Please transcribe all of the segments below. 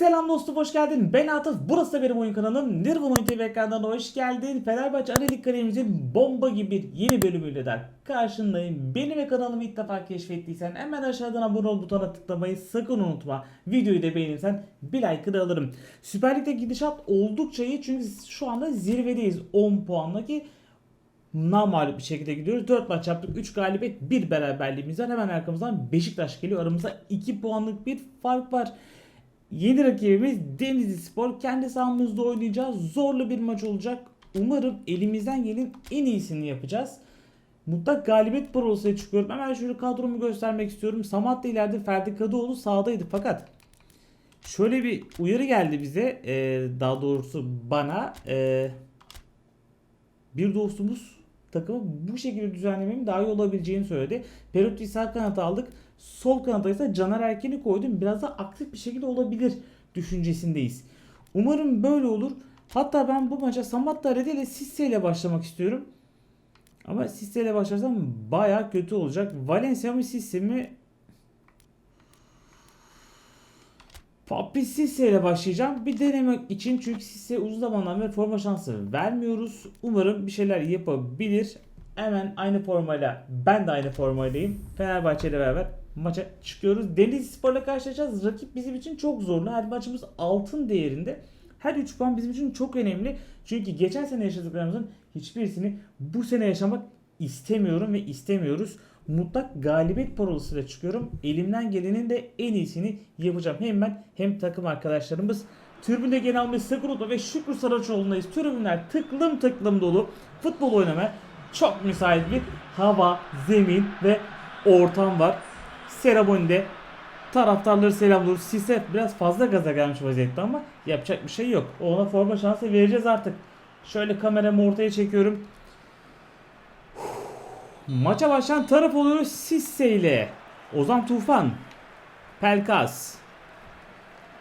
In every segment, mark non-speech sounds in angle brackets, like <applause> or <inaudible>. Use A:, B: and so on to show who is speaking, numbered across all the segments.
A: Selam dostum hoş geldin. Ben Atıf. Burası da benim oyun kanalım. Nirvana Oyun TV ekranlarına hoş geldin. Fenerbahçe Analik Kariyemizin bomba gibi bir yeni bölümüyle de karşındayım. Benim ve kanalımı ilk defa keşfettiysen hemen aşağıdan abone ol butonuna tıklamayı sakın unutma. Videoyu da beğenirsen bir like da alırım. Süper Lig'de gidişat oldukça iyi çünkü şu anda zirvedeyiz 10 puanla ki namalup bir şekilde gidiyoruz. 4 maç yaptık. 3 galibiyet, 1 beraberliğimiz var. Hemen arkamızdan Beşiktaş geliyor. Aramızda 2 puanlık bir fark var. Yeni rakibimiz Denizli Spor. Kendi sahamızda oynayacağız. Zorlu bir maç olacak. Umarım elimizden gelen en iyisini yapacağız. Mutlak galibiyet parolosuyla çıkıyorum. Hemen şöyle kadromu göstermek istiyorum. Samat da ileride Ferdi Kadıoğlu sağdaydı fakat şöyle bir uyarı geldi bize. Ee, daha doğrusu bana. Ee, bir dostumuz takımı bu şekilde düzenlemenin daha iyi olabileceğini söyledi. Perotti sağ kanata aldık. Sol kanata ise Caner Erken'i koydum. Biraz da aktif bir şekilde olabilir düşüncesindeyiz. Umarım böyle olur. Hatta ben bu maça Samatta Rede ile Sisse ile başlamak istiyorum. Ama Sisse ile başlarsam baya kötü olacak. Valencia mı Sisse mi? Papi Sisse ile başlayacağım. Bir denemek için çünkü Sisse uzun zamandan beri forma şansı vermiyoruz. Umarım bir şeyler yapabilir. Hemen aynı formayla ben de aynı formaydayım. Fenerbahçe ile beraber maça çıkıyoruz. Denizli Spor'la karşılaşacağız. Rakip bizim için çok zorlu. Her maçımız altın değerinde. Her 3 puan bizim için çok önemli. Çünkü geçen sene yaşadıklarımızın hiçbirisini bu sene yaşamak istemiyorum ve istemiyoruz. Mutlak galibiyet parolasıyla çıkıyorum. Elimden gelenin de en iyisini yapacağım. Hem ben hem takım arkadaşlarımız. Tribünde genel almayı unutma ve Şükrü Saraçoğlu'ndayız. Tribünler tıklım tıklım dolu. Futbol oynamaya çok müsait bir hava, zemin ve ortam var. Seremonide taraftarları selamlıyoruz. Sise biraz fazla gaza gelmiş vaziyette ama yapacak bir şey yok. Ona forma şansı vereceğiz artık. Şöyle kameramı ortaya çekiyorum. Maça başlayan taraf oluyor Sisse ile. Ozan Tufan. Pelkas.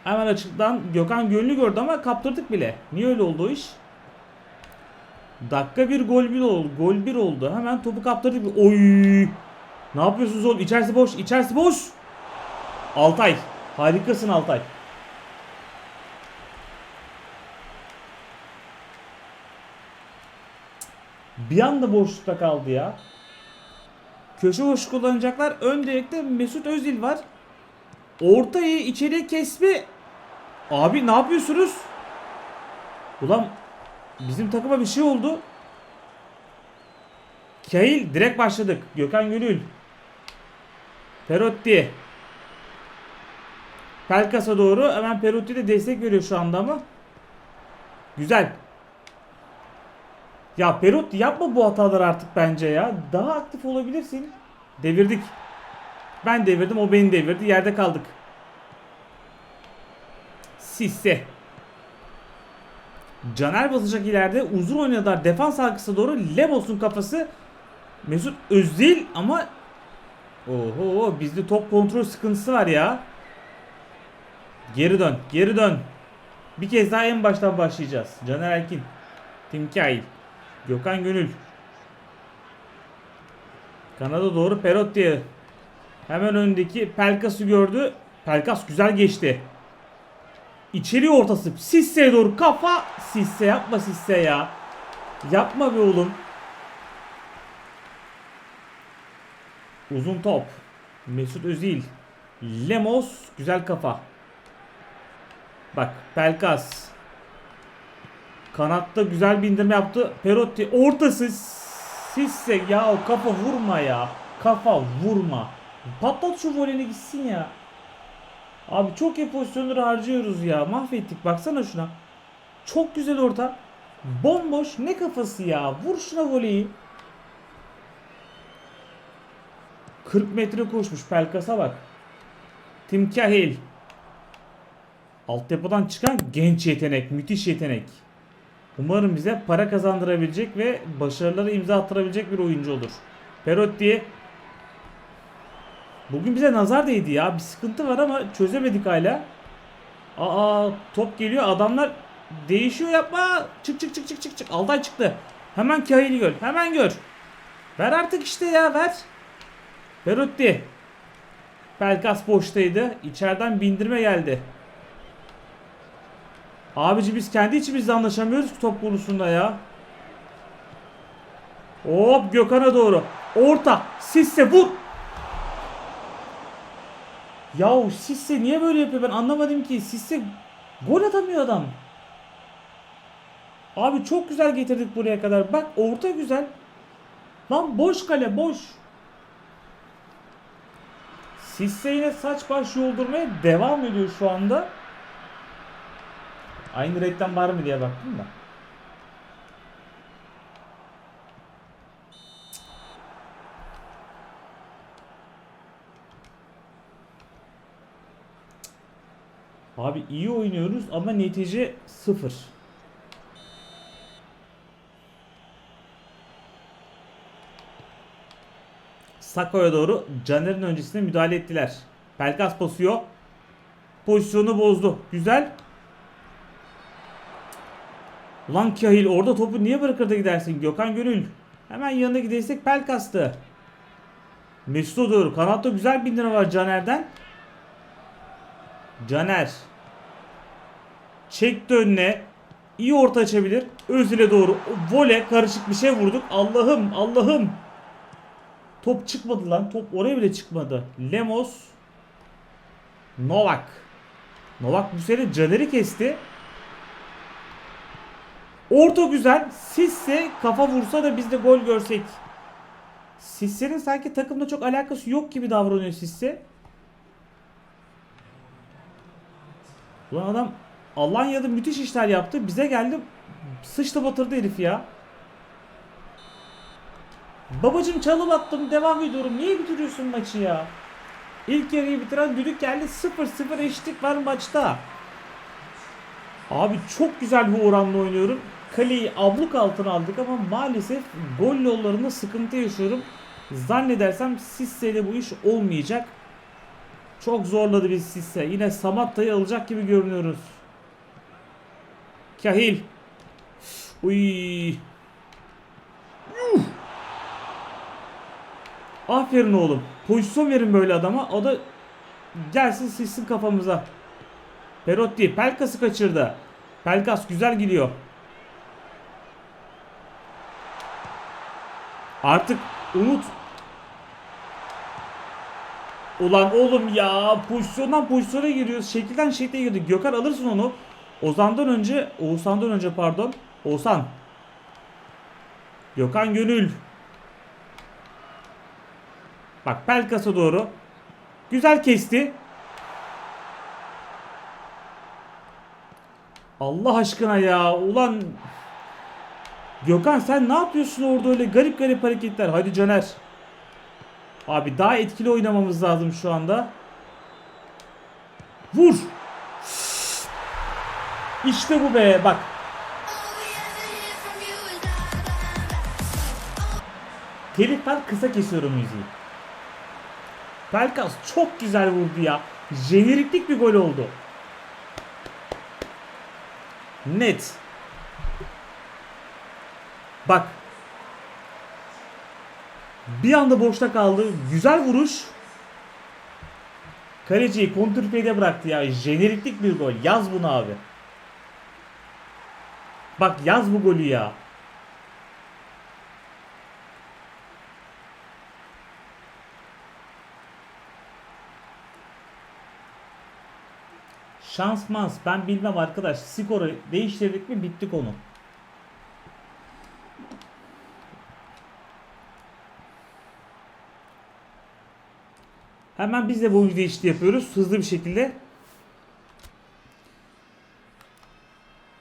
A: Hemen açıktan Gökhan Gönlü gördü ama kaptırdık bile. Niye öyle oldu o iş? Dakika bir gol bir oldu. Gol bir oldu. Hemen topu kaptırdık. Oy! Ne yapıyorsunuz oğlum? İçerisi boş. İçerisi boş. Altay. Harikasın Altay. Bir anda boşlukta kaldı ya. Köşe boş kullanacaklar. Ön direkte Mesut Özil var. Ortayı içeriye kesme. Abi ne yapıyorsunuz? Ulan bizim takıma bir şey oldu. Kail direkt başladık. Gökhan Gönül. Perotti. Pelkas'a doğru. Hemen Perotti de destek veriyor şu anda ama. Güzel. Ya Perotti yapma bu hataları artık bence ya. Daha aktif olabilirsin. Devirdik. Ben devirdim o beni devirdi. Yerde kaldık. Sisse. Caner basacak ileride. Uzun oynadılar. Defans arkasına doğru. Lemos'un kafası. Mesut Özil ama Oho bizde top kontrol sıkıntısı var ya. Geri dön. Geri dön. Bir kez daha en baştan başlayacağız. Caner Erkin. Tim Kail. Gökhan Gönül. Kanada doğru Perotti. Hemen öndeki Pelkas'ı gördü. Pelkas güzel geçti. İçeri ortası. Sisse'ye doğru kafa. Sisse yapma Sisse ya. Yapma be oğlum. Uzun top. Mesut Özil. Lemos. Güzel kafa. Bak Pelkas. Kanatta güzel bir indirme yaptı. Perotti ortası. Sisse ya o kafa vurma ya. Kafa vurma. Patlat şu voleni gitsin ya. Abi çok iyi pozisyonları harcıyoruz ya. Mahvettik baksana şuna. Çok güzel orta. Bomboş ne kafası ya. Vur şuna voleyi. 40 metre koşmuş Pelkas'a bak. Tim Cahill. Altyapıdan çıkan genç yetenek, müthiş yetenek. Umarım bize para kazandırabilecek ve başarıları imza attırabilecek bir oyuncu olur. Perotti. Bugün bize nazar değdi ya. Bir sıkıntı var ama çözemedik hala. Aa top geliyor. Adamlar değişiyor yapma. Çık çık çık çık çık çık. Altay çıktı. Hemen Kahil'i gör. Hemen gör. Ver artık işte ya ver. Perotti. Pelkas boştaydı. İçeriden bindirme geldi. Abici biz kendi içimizde anlaşamıyoruz ki top konusunda ya. Hop Gökhan'a doğru. Orta. Sisse vur. Yahu Sisse niye böyle yapıyor ben anlamadım ki. Sisse gol atamıyor adam. Abi çok güzel getirdik buraya kadar. Bak orta güzel. Lan boş kale boş. Sisse yine saç baş yoldurmaya devam ediyor şu anda. Aynı reklam var mı diye baktım da. Abi iyi oynuyoruz ama netice sıfır. Sako'ya doğru Caner'in öncesine müdahale ettiler. Pelkas basıyor. Pozisyonu bozdu. Güzel. Ulan Kahil orada topu niye bırakır da gidersin Gökhan Gönül. Hemen yanına gidersek Pelkas'tı. Mesut'a doğru. Kanatta güzel bir lira var Caner'den. Caner. Çekti önüne. İyi orta açabilir. Özil'e doğru. Vole karışık bir şey vurduk. Allah'ım Allah'ım. Top çıkmadı lan. Top oraya bile çıkmadı. Lemos. Novak. Novak bu sene Caner'i kesti. Orta güzel. Sisse kafa vursa da biz de gol görsek. Sisse'nin sanki takımda çok alakası yok gibi davranıyor Sisse. Ulan adam Alanya'da müthiş işler yaptı. Bize geldi sıçtı batırdı herif ya. Babacım çalım attım devam ediyorum. Niye bitiriyorsun maçı ya? İlk yarıyı bitiren düdük geldi 0-0 eşitlik var maçta. Abi çok güzel bir oranla oynuyorum. Kaleyi abluk altına aldık ama maalesef gol yollarında sıkıntı yaşıyorum. Zannedersem Sisse'yle bu iş olmayacak. Çok zorladı biz Sisse. Yine Samatta'yı alacak gibi görünüyoruz. Kahil. Uy. Yuh. Aferin oğlum. Pozisyon verin böyle adama. O da gelsin silsin kafamıza. Perotti Pelkas'ı kaçırdı. Pelkas güzel gidiyor. Artık Umut Ulan oğlum ya pozisyondan pozisyona giriyoruz. Şekilden şekle girdik. Gökhan alırsın onu. Ozan'dan önce Oğuzhan'dan önce pardon. Oğuzhan. Gökhan Gönül. Bak Pelkas'a doğru. Güzel kesti. Allah aşkına ya. Ulan Gökhan sen ne yapıyorsun orada öyle garip garip hareketler. Hadi Caner. Abi daha etkili oynamamız lazım şu anda. Vur. İşte bu be bak. Telif kısa kesiyorum müziği. Pelkas çok güzel vurdu ya. Jeneriklik bir gol oldu. Net. Bak. Bir anda boşta kaldı. Güzel vuruş. Kaleciyi kontrpeyde bıraktı ya. Jeneriklik bir gol. Yaz bunu abi. Bak yaz bu golü ya. Şans mans ben bilmem arkadaş. Skoru değiştirdik mi bitti konu. Hemen biz de bu oyuncu değişikliği yapıyoruz. Hızlı bir şekilde.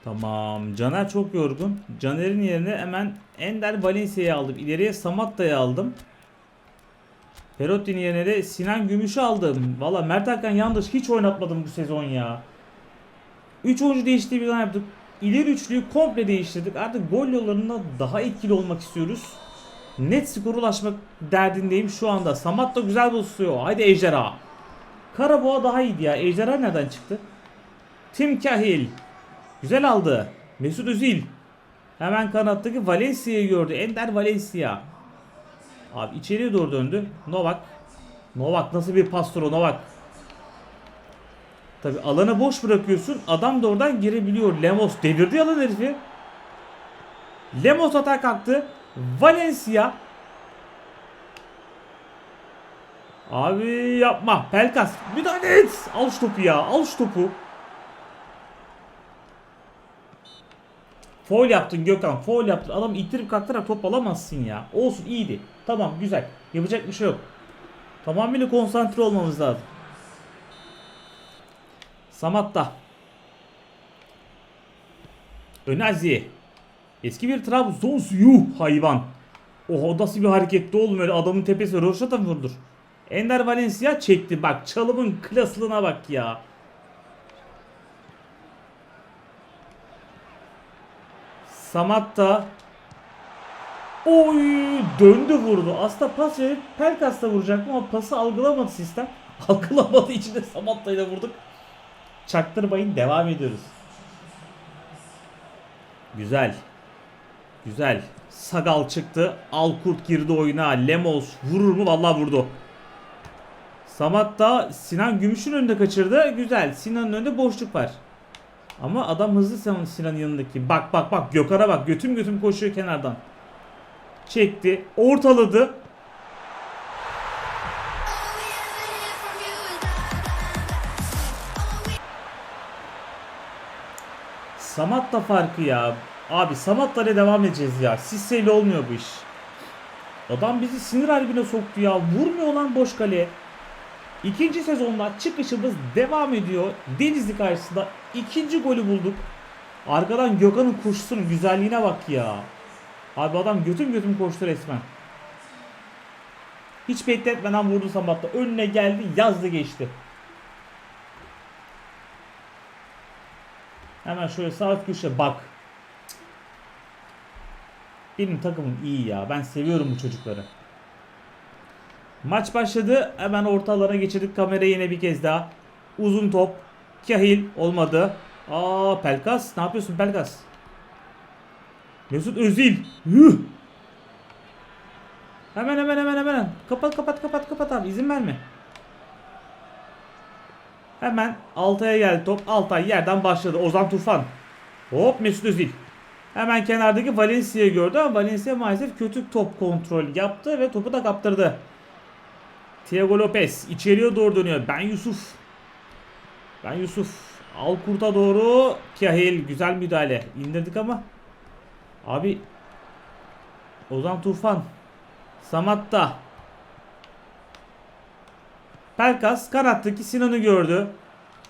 A: Tamam. Caner çok yorgun. Caner'in yerine hemen Ender Valencia'yı aldım. İleriye Samatta'yı aldım. Perotti'nin yerine de Sinan Gümüş'ü aldım. Valla Mert Hakan Yandaş hiç oynatmadım bu sezon ya. 3 oyuncu değişikliği birden yaptık. İleri üçlüyü komple değiştirdik. Artık gol yollarında daha etkili olmak istiyoruz. Net skor ulaşmak derdindeyim şu anda. Samat da güzel basıyor. Haydi Ejderha. Karaboğa daha iyiydi ya. Ejderha nereden çıktı? Tim Kahil. Güzel aldı. Mesut Özil. Hemen kanattaki Valencia'yı gördü. Ender Valencia. Abi içeriye doğru döndü. Novak. Novak nasıl bir pastoro Novak. Tabi alanı boş bırakıyorsun. Adam da oradan girebiliyor. Lemos devirdi alan herifi. Lemos atak kalktı. Valencia. Abi yapma. Pelkas. Müdahale et. Al şu topu ya. Al şu topu. Foul yaptın Gökhan. Foul yaptın. Adam ittirip kalktırarak top alamazsın ya. Olsun iyiydi. Tamam güzel. Yapacak bir şey yok. Tamamıyla konsantre olmamız lazım. Samatta. Önazi. Eski bir Trabzonsu yuh hayvan. Oho nasıl bir hareketti oğlum öyle adamın tepesi Roşat'a mı vurdur? Ender Valencia çekti bak çalımın klaslığına bak ya. Samatta Oy döndü vurdu. Aslında pas verip Pelkas'ta vuracaktım ama pası algılamadı sistem. <laughs> Algılamadığı için de Samatta'yla vurduk. Çaktırmayın devam ediyoruz. Güzel. Güzel. Sagal çıktı. Alkurt girdi oyuna. Lemos vurur mu? Vallahi vurdu. Samat da Sinan Gümüş'ün önünde kaçırdı. Güzel. Sinan'ın önünde boşluk var. Ama adam hızlı Sinan- Sinan'ın yanındaki. Bak bak bak Gökhan'a bak. Götüm götüm koşuyor kenardan. Çekti. Ortaladı. Samat da farkı ya. Abi Samat'la devam edeceğiz ya. Sisse'yle olmuyor bu iş. Adam bizi sinir harbine soktu ya. Vurmuyor lan boş kaleye. İkinci sezonda çıkışımız devam ediyor. Denizli karşısında ikinci golü bulduk. Arkadan Gökhan'ın koşusunun güzelliğine bak ya. Abi adam götüm götüm koştu resmen. Hiç bekletmeden vurdu Samat'ta. Önüne geldi yazdı geçti. Hemen şöyle sağ köşe bak. Benim takımım iyi ya. Ben seviyorum bu çocukları. Maç başladı. Hemen ortalara geçirdik kamerayı yine bir kez daha. Uzun top. Kahil olmadı. Aa Pelkas ne yapıyorsun Pelkas? Mesut Özil. Yuh. Hemen hemen hemen hemen. Kapat kapat kapat kapat abi izin verme. Hemen Altay'a geldi top. Altay yerden başladı. Ozan Tufan. Hop Mesut Özil. Hemen kenardaki Valencia'yı gördü ama Valencia maalesef kötü top kontrol yaptı ve topu da kaptırdı. Thiago Lopez içeriye doğru dönüyor. Ben Yusuf. Ben Yusuf. Alkurt'a doğru Kahil güzel müdahale. İndirdik ama. Abi Ozan Tufan. Samatta. Pelkas kanattaki Sinan'ı gördü.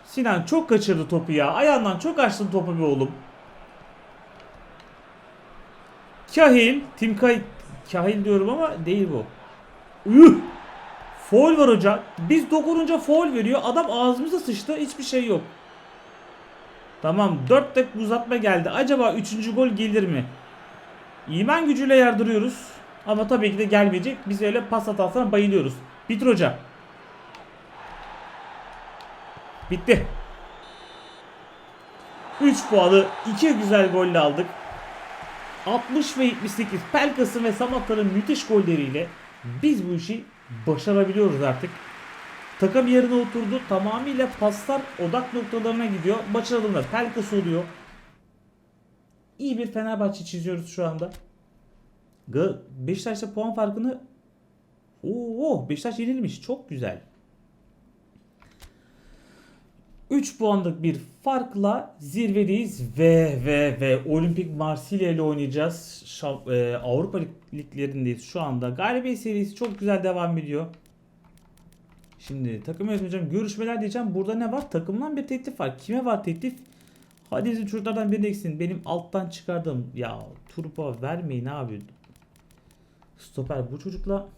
A: Sinan çok kaçırdı topu ya. Ayağından çok açtın topu bir oğlum. Kahil. Tim Kay Kahil diyorum ama değil bu. Üh! Foul var hoca. Biz dokununca foul veriyor. Adam ağzımıza sıçtı. Hiçbir şey yok. Tamam 4 dakika uzatma geldi. Acaba 3. gol gelir mi? İman gücüyle yardırıyoruz. Ama tabii ki de gelmeyecek. Biz öyle pas hatasına bayılıyoruz. Bitir hoca. Bitti. 3 puanı 2 güzel golle aldık. 60 ve 78 Pelkas'ın ve Samatta'nın müthiş golleriyle biz bu işi başarabiliyoruz artık. Takım yerine oturdu. Tamamıyla paslar odak noktalarına gidiyor. Da Pelkas oluyor. İyi bir Fenerbahçe çiziyoruz şu anda. Beşiktaş'ta puan farkını Oo, Beşiktaş yenilmiş. Çok güzel. 3 puanlık bir farkla zirvedeyiz ve ve ve Olimpik Marsilya ile oynayacağız. Şam- e, Avrupa Lig- liglerindeyiz şu anda. Galibiyet serisi çok güzel devam ediyor. Şimdi takım yönetmeyeceğim. Görüşmeler diyeceğim. Burada ne var? Takımdan bir teklif var. Kime var teklif? Hadi bizim çocuklardan birini eksin. Benim alttan çıkardım. Ya turbo vermeyin abi. Stoper bu çocukla.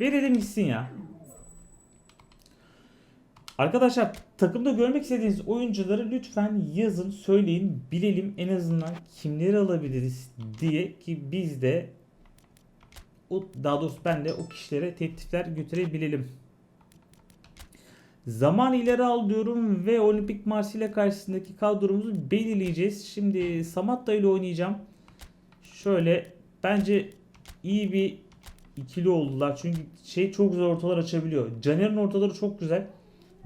A: Verelim gitsin ya. Arkadaşlar takımda görmek istediğiniz oyuncuları lütfen yazın söyleyin bilelim en azından kimleri alabiliriz diye ki biz de o, daha doğrusu ben de o kişilere teklifler götürebilelim. Zaman ileri al diyorum ve Olimpik Marsilya karşısındaki kadromuzu belirleyeceğiz. Şimdi Samatta ile oynayacağım. Şöyle bence iyi bir ikili oldular. Çünkü şey çok güzel ortalar açabiliyor. Caner'in ortaları çok güzel.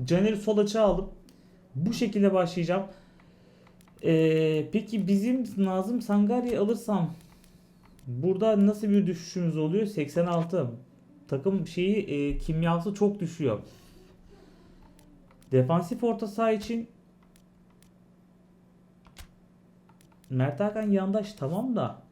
A: Caner'i sol açığa aldım. Bu şekilde başlayacağım. Ee, peki bizim Nazım Sangarya'yı alırsam burada nasıl bir düşüşümüz oluyor? 86. Takım şeyi e, kimyası çok düşüyor. Defansif orta saha için Mert Hakan yandaş tamam da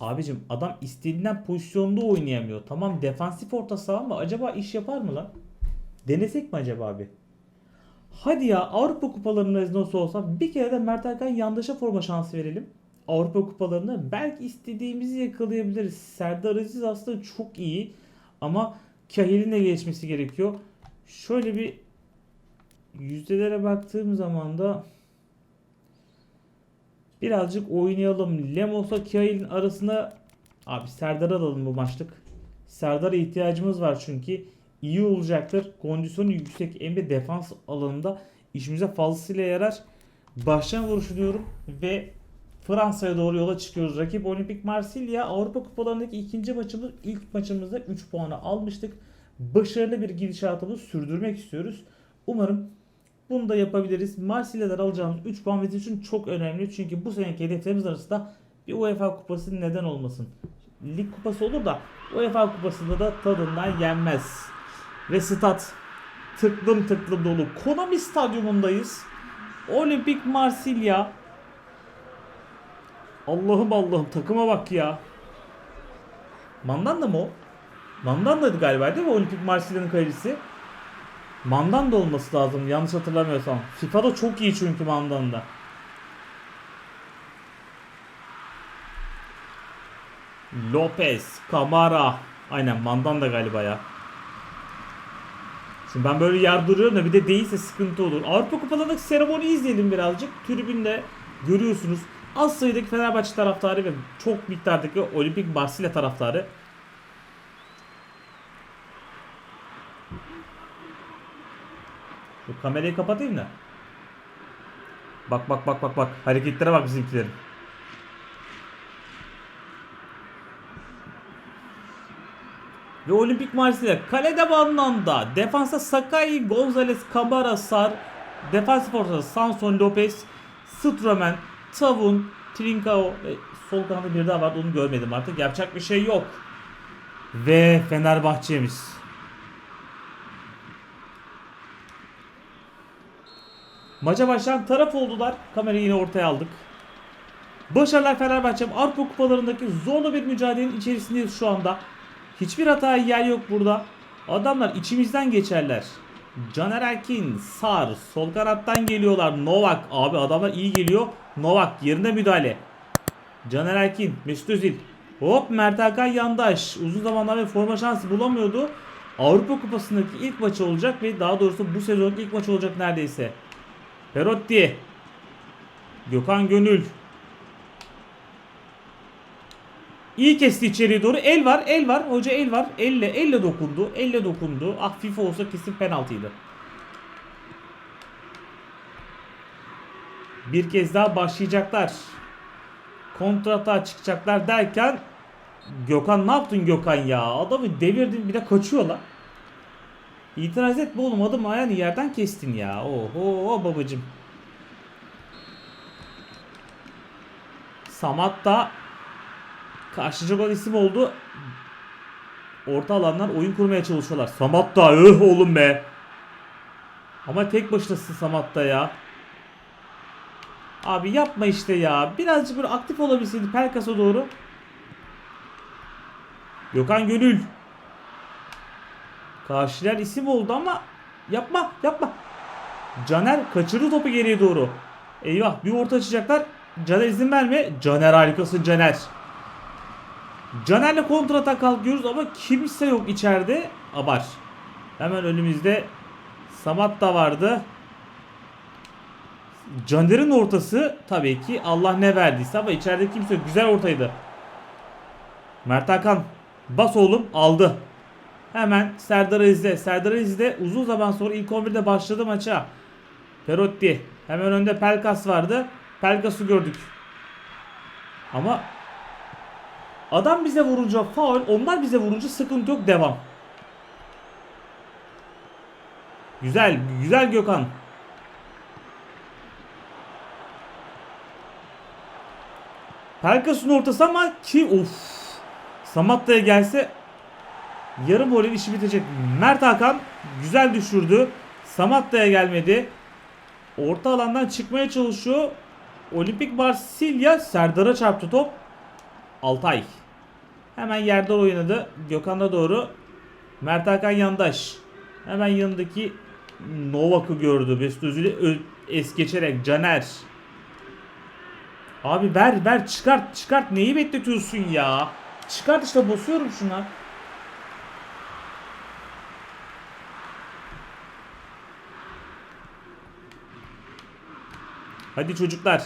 A: Abicim adam istediğinden pozisyonda oynayamıyor. Tamam defansif orta saha ama acaba iş yapar mı lan? Denesek mi acaba abi? Hadi ya Avrupa kupalarında nasıl olsa bir kere de Mert Hakan yandaşa forma şansı verelim. Avrupa kupalarında belki istediğimizi yakalayabiliriz. Serdar Aziz aslında çok iyi ama Kahil'in de geçmesi gerekiyor. Şöyle bir yüzdelere baktığım zaman da birazcık oynayalım. Lemos'la Kahil'in arasında abi Serdar'ı alalım bu maçlık. Serdar'a ihtiyacımız var çünkü iyi olacaktır. Kondisyonu yüksek hem de defans alanında işimize fazlasıyla yarar. Baştan vuruşu diyorum ve Fransa'ya doğru yola çıkıyoruz. Rakip Olimpik Marsilya Avrupa Kupalarındaki ikinci maçımız ilk maçımızda 3 puanı almıştık. Başarılı bir gidişatımızı sürdürmek istiyoruz. Umarım bunu da yapabiliriz. Marsilya'dan alacağımız 3 puan bizim için çok önemli. Çünkü bu seneki hedeflerimiz arasında bir UEFA kupası neden olmasın. Lig kupası olur da UEFA kupasında da tadından yenmez. Ve stat tıklım tıklım dolu. Konami stadyumundayız. Olimpik Marsilya Allah'ım Allah'ım takıma bak ya. Mandanda mı o? Mandanda'ydı galiba değil mi Olimpik Marsilya'nın kalecisi? Mandanda olması lazım yanlış hatırlamıyorsam. FIFA'da çok iyi çünkü Mandanda. Lopez, Camara. Aynen Mandanda galiba ya. Şimdi ben böyle yardırıyorum da bir de değilse sıkıntı olur. Avrupa Kupalarındaki seremoni izleyelim birazcık. Tribünde görüyorsunuz. Az sayıdaki Fenerbahçe taraftarı ve çok miktardaki Olimpik Marsilya taraftarı. Şu kamerayı kapatayım da. Bak bak bak bak bak. Hareketlere bak bizimkilerin. Ve Olimpik Marsilya kalede Bandanda, defansa Sakai, Gonzalez, Camara, Sar, defansif ortada Samson Lopez, Stroman, Tavun, Trincao ve sol kanada bir daha vardı onu görmedim artık. Yapacak bir şey yok. Ve Fenerbahçe'miz. Maça başlayan taraf oldular. Kamerayı yine ortaya aldık. Başarılar Fenerbahçe'm. Avrupa kupalarındaki zorlu bir mücadelenin içerisindeyiz şu anda. Hiçbir hata yer yok burada. Adamlar içimizden geçerler. Caner Erkin, Sar, sol kanattan geliyorlar. Novak, abi adamlar iyi geliyor. Novak yerine müdahale. Caner Erkin, Mesut Özil. Hop Mert Hakan yandaş. Uzun zamanlar bir forma şansı bulamıyordu. Avrupa Kupası'ndaki ilk maçı olacak ve daha doğrusu bu sezon ilk maçı olacak neredeyse. Perotti. Gökhan Gönül. İyi kesti içeriye doğru. El var, el var. Hoca el var. Elle, elle dokundu. Elle dokundu. Ah FIFA olsa kesin penaltıydı. Bir kez daha başlayacaklar. Kontrata çıkacaklar derken Gökhan ne yaptın Gökhan ya? Adamı devirdin bir de kaçıyor lan. İtiraz etme oğlum adam ayağını yerden kestin ya. Oho babacım. Samat da karşıcı gol isim oldu. Orta alanlar oyun kurmaya çalışıyorlar. Samat da öh oğlum be. Ama tek başınasın Samat da ya. Abi yapma işte ya. Birazcık böyle aktif olabilseydi Pelkas'a doğru. Gökhan Gönül. Karşılar isim oldu ama yapma yapma. Caner kaçırdı topu geriye doğru. Eyvah bir orta açacaklar. Caner izin verme. Caner harikasın Caner. Caner'le kontrata kalkıyoruz ama kimse yok içeride. Abar. Hemen önümüzde Samat da vardı. Caner'in ortası tabii ki Allah ne verdiyse ama içeride kimse yok. Güzel ortaydı. Mert Hakan bas oğlum aldı. Hemen Serdar Aziz'de. Serdar Aziz'de uzun zaman sonra ilk 11'de başladı maça. Perotti. Hemen önde Pelkas vardı. Pelkas'ı gördük. Ama adam bize vurunca faul, onlar bize vurunca sıkıntı yok devam. Güzel, güzel Gökhan. Pelkas'ın ortası ama ki of. Samatta'ya gelse yarım voley işi bitecek. Mert Hakan güzel düşürdü. Samatta'ya gelmedi. Orta alandan çıkmaya çalışıyor. Olimpik Marsilya Serdar'a çarptı top. Altay. Hemen yerden oynadı. Gökhan'a doğru. Mert Hakan yandaş. Hemen yanındaki Novak'ı gördü. Mesut Özil'i es geçerek Caner. Abi ver ver çıkart çıkart neyi bekletiyorsun ya? Çıkart işte basıyorum şuna. Hadi çocuklar.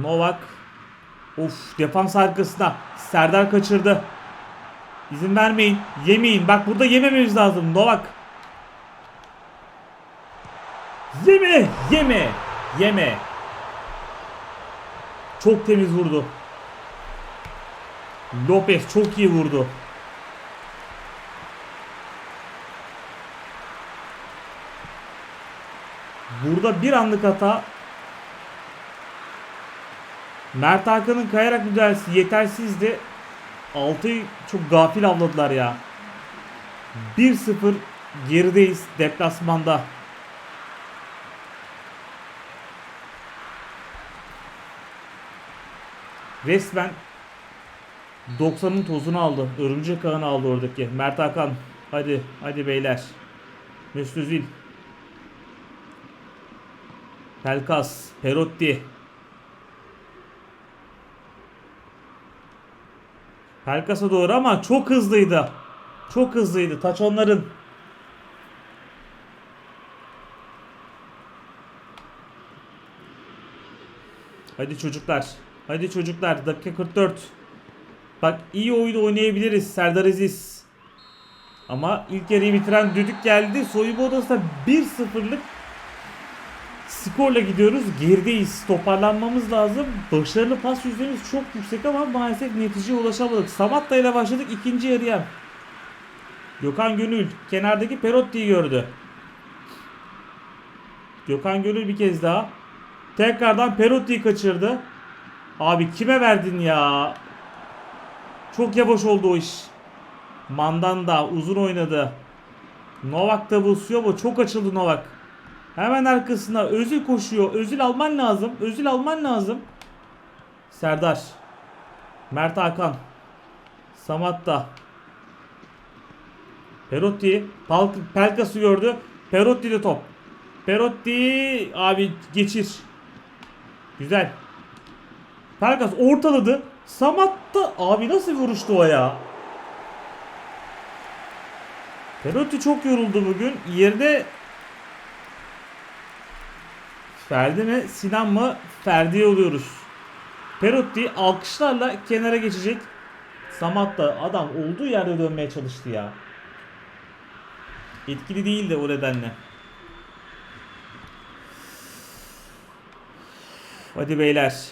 A: Novak. Of defans arkasına. Serdar kaçırdı. İzin vermeyin. Yemeyin. Bak burada yemememiz lazım. Novak. Yeme. Yeme. Yeme. Çok temiz vurdu. Lopez çok iyi vurdu. Burada bir anlık hata. Mert Hakan'ın kayarak müdahalesi yetersizdi. Altıyı çok gafil avladılar ya. 1-0 gerideyiz deplasmanda. Resmen 90'ın tozunu aldı. Örümcek ağını aldı oradaki. Mert Hakan. Hadi hadi beyler. Mesut Özil. Pelkas. Perotti. Pelkas'a doğru ama çok hızlıydı. Çok hızlıydı. Taç onların. Hadi çocuklar. Hadi çocuklar. Dakika 44. Bak iyi oyun oynayabiliriz Serdar Aziz. Ama ilk yarıyı bitiren düdük geldi. Soyunma odasında 1-0'lık skorla gidiyoruz. Gerideyiz. Toparlanmamız lazım. Başarılı pas yüzdemiz çok yüksek ama maalesef neticeye ulaşamadık. Samatta ile başladık ikinci yarıya. Gökhan Gönül kenardaki Perotti'yi gördü. Gökhan Gönül bir kez daha. Tekrardan Perotti'yi kaçırdı. Abi kime verdin ya? Çok yavaş oldu o iş. Mandanda uzun oynadı. Novak da bulsuyor ama çok açıldı Novak. Hemen arkasına Özil koşuyor. Özil alman lazım. Özil alman lazım. Serdar. Mert Hakan. Samatta. Perotti. Pelkas'ı gördü. Perotti de top. Perotti abi geçir. Güzel. Pelkas ortaladı. Samatta abi nasıl vuruştu o ya? Perotti çok yoruldu bugün. Yerde Ferdi mi Sinan mı? Ferdi'ye oluyoruz. Perotti alkışlarla kenara geçecek. Samat da adam olduğu yerde dönmeye çalıştı ya. Etkili değildi o nedenle. Hadi beyler.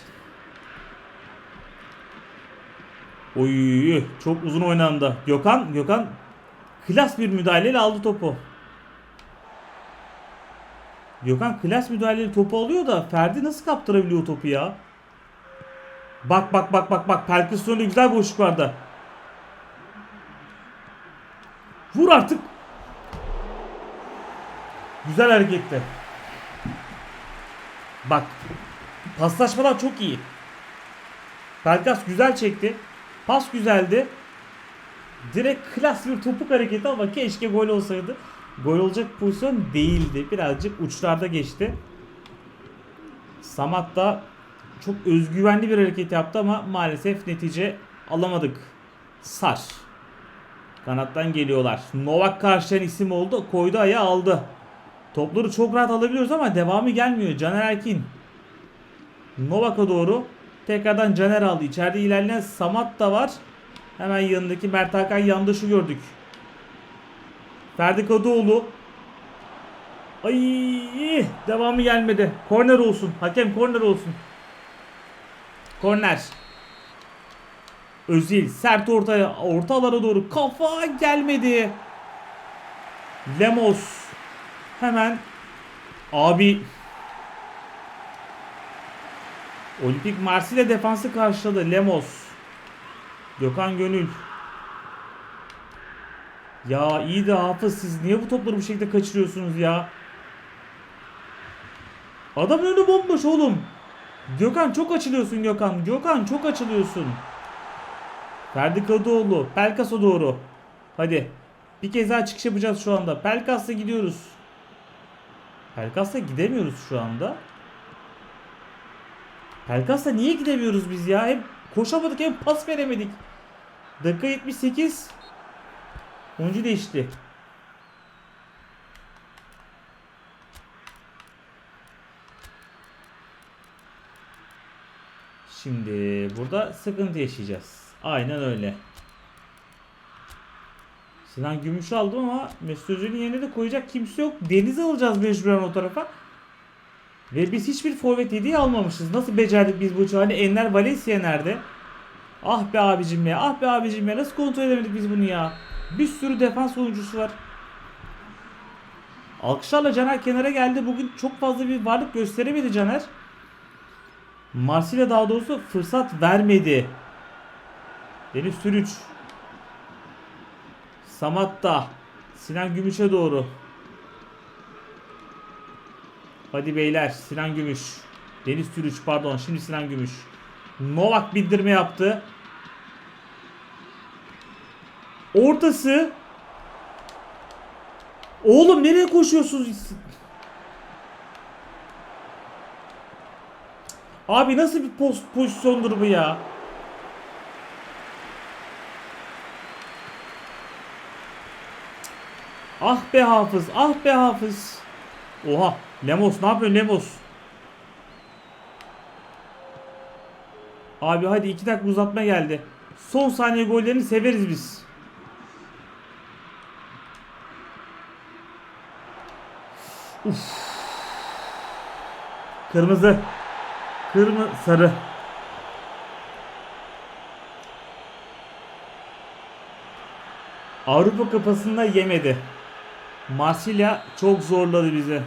A: Oy çok uzun oynandı. Gökhan Gökhan klas bir müdahaleyle aldı topu. Gökhan klas müdahaleyle topu alıyor da Ferdi nasıl kaptırabiliyor topu ya? Bak bak bak bak bak Perküsyonda güzel boşluk vardı. Vur artık. Güzel hareketti. Bak paslaşmalar çok iyi. Pelkas güzel çekti. Pas güzeldi. Direkt klas bir topuk hareketi ama keşke gol olsaydı. Gol olacak pozisyon değildi. Birazcık uçlarda geçti. Samat da çok özgüvenli bir hareket yaptı ama maalesef netice alamadık. Sar. Kanattan geliyorlar. Novak karşılayan isim oldu. Koydu ayağı aldı. Topları çok rahat alabiliyoruz ama devamı gelmiyor. Caner Erkin. Novak'a doğru. Tekrardan Caner aldı. İçeride ilerleyen Samat da var. Hemen yanındaki Mert Hakan yandaşı gördük. Ferdi Kadıoğlu. Ay devamı gelmedi. Korner olsun. Hakem korner olsun. Korner. Özil sert ortaya ortalara doğru kafa gelmedi. Lemos hemen abi Olimpik Marsilya defansı karşıladı Lemos. Gökhan Gönül. Ya iyi de hafız siz niye bu topları bu şekilde kaçırıyorsunuz ya? Adamın önü bomboş oğlum. Gökhan çok açılıyorsun Gökhan. Gökhan çok açılıyorsun. Ferdi Kadıoğlu. Pelkas'a doğru. Hadi. Bir kez daha çıkış yapacağız şu anda. Pelkas'la gidiyoruz. Pelkas'la gidemiyoruz şu anda. Pelkas'la niye gidemiyoruz biz ya? Hem koşamadık hem pas veremedik. Dakika 78. Oyuncu değişti. Şimdi burada sıkıntı yaşayacağız. Aynen öyle. Sinan Gümüş aldım ama Mesut yerine de koyacak kimse yok. Deniz alacağız mecburen o tarafa. Ve biz hiçbir forvet hediye almamışız. Nasıl becerdik biz bu çağını? Enner Valencia nerede? Ah be abicim ya. Ah be abicim ya. Nasıl kontrol edemedik biz bunu ya? Bir sürü defans oyuncusu var. Alkışlarla Caner kenara geldi. Bugün çok fazla bir varlık gösteremedi Caner. Marsilya daha doğrusu fırsat vermedi. Deniz Sürüç. Samatta. Sinan Gümüş'e doğru. Hadi beyler Sinan Gümüş. Deniz Sürüç pardon şimdi Sinan Gümüş. Novak bildirme yaptı. Ortası. Oğlum nereye koşuyorsunuz? Abi nasıl bir poz, pozisyondur bu ya? Ah be hafız, ah be hafız. Oha, Lemos ne yapıyorsun Lemos? Abi hadi iki dakika uzatma geldi. Son saniye gollerini severiz biz. Uf. Kırmızı. Kırmızı, sarı. Avrupa Kupası'nda yemedi. Marsilya çok zorladı bizi.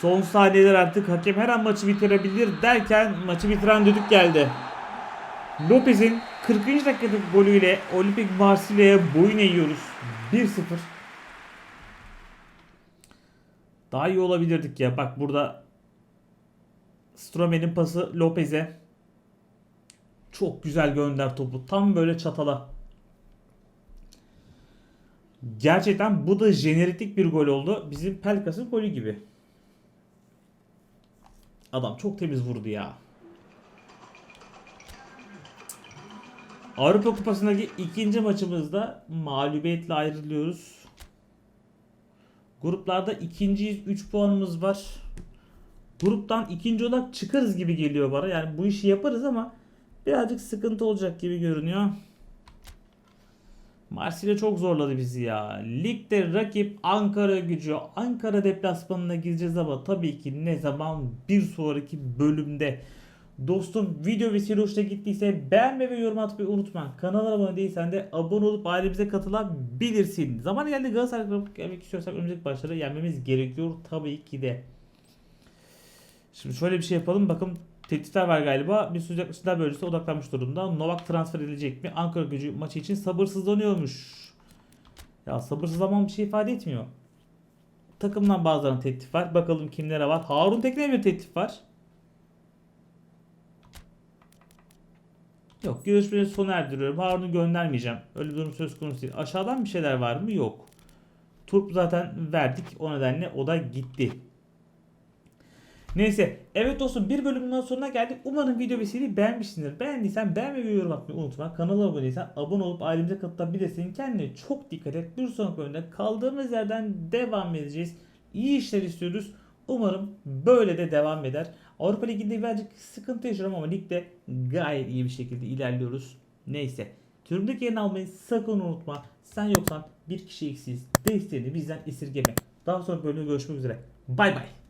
A: Son saniyeler artık hakem her an maçı bitirebilir derken maçı bitiren düdük geldi. Lopez'in 40. dakikadaki golüyle Olimpik Marsilya'ya boyun eğiyoruz. 1-0. Daha iyi olabilirdik ya. Bak burada Strome'nin pası Lopez'e. Çok güzel gönder topu. Tam böyle çatala. Gerçekten bu da jeneriklik bir gol oldu. Bizim Pelkas'ın golü gibi. Adam çok temiz vurdu ya. Avrupa Kupası'ndaki ikinci maçımızda mağlubiyetle ayrılıyoruz. Gruplarda ikinciyiz. 3 puanımız var. Gruptan ikinci olarak çıkarız gibi geliyor bana. Yani bu işi yaparız ama birazcık sıkıntı olacak gibi görünüyor. Marsilya çok zorladı bizi ya. Ligde rakip Ankara gücü. Ankara deplasmanına gireceğiz ama tabii ki ne zaman bir sonraki bölümde. Dostum video ve seri hoşuna gittiyse beğenme ve yorum atmayı unutma. Kanala abone değilsen de abone olup ailemize katılabilirsin. Zaman geldi Galatasaray'a gelmek istiyorsak önümüzdeki başları yenmemiz gerekiyor tabii ki de. Şimdi şöyle bir şey yapalım. Bakın tehditler var galiba. Bir sıcaklaşılar bölgesi odaklanmış durumda. Novak transfer edilecek mi? Ankara gücü maçı için sabırsızlanıyormuş. Ya sabırsızlamam bir şey ifade etmiyor. Takımdan bazılarının teklif var. Bakalım kimlere var. Harun Tekne'ye bir teklif var. Yok görüşmeleri sona erdiriyorum. Harun'u göndermeyeceğim. Öyle bir durum söz konusu değil. Aşağıdan bir şeyler var mı? Yok. Turp zaten verdik. O nedenle o da gitti. Neyse. Evet dostum bir bölümün sonuna geldik. Umarım video ve seriyi beğenmişsindir. Beğendiysen beğenmeyi ve yorum atmayı unutma. Kanala abone değilsen abone olup ailemize katılabilirsin. Kendine çok dikkat et. Bir sonraki bölümde kaldığımız yerden devam edeceğiz. İyi işler istiyoruz. Umarım böyle de devam eder. Avrupa Ligi'nde birazcık sıkıntı yaşıyorum ama ligde gayet iyi bir şekilde ilerliyoruz. Neyse. Türümdeki yerini almayı sakın unutma. Sen yoksan bir kişi eksiz. Desteğini bizden esirgeme. Daha sonra bölümde görüşmek üzere. Bay bay.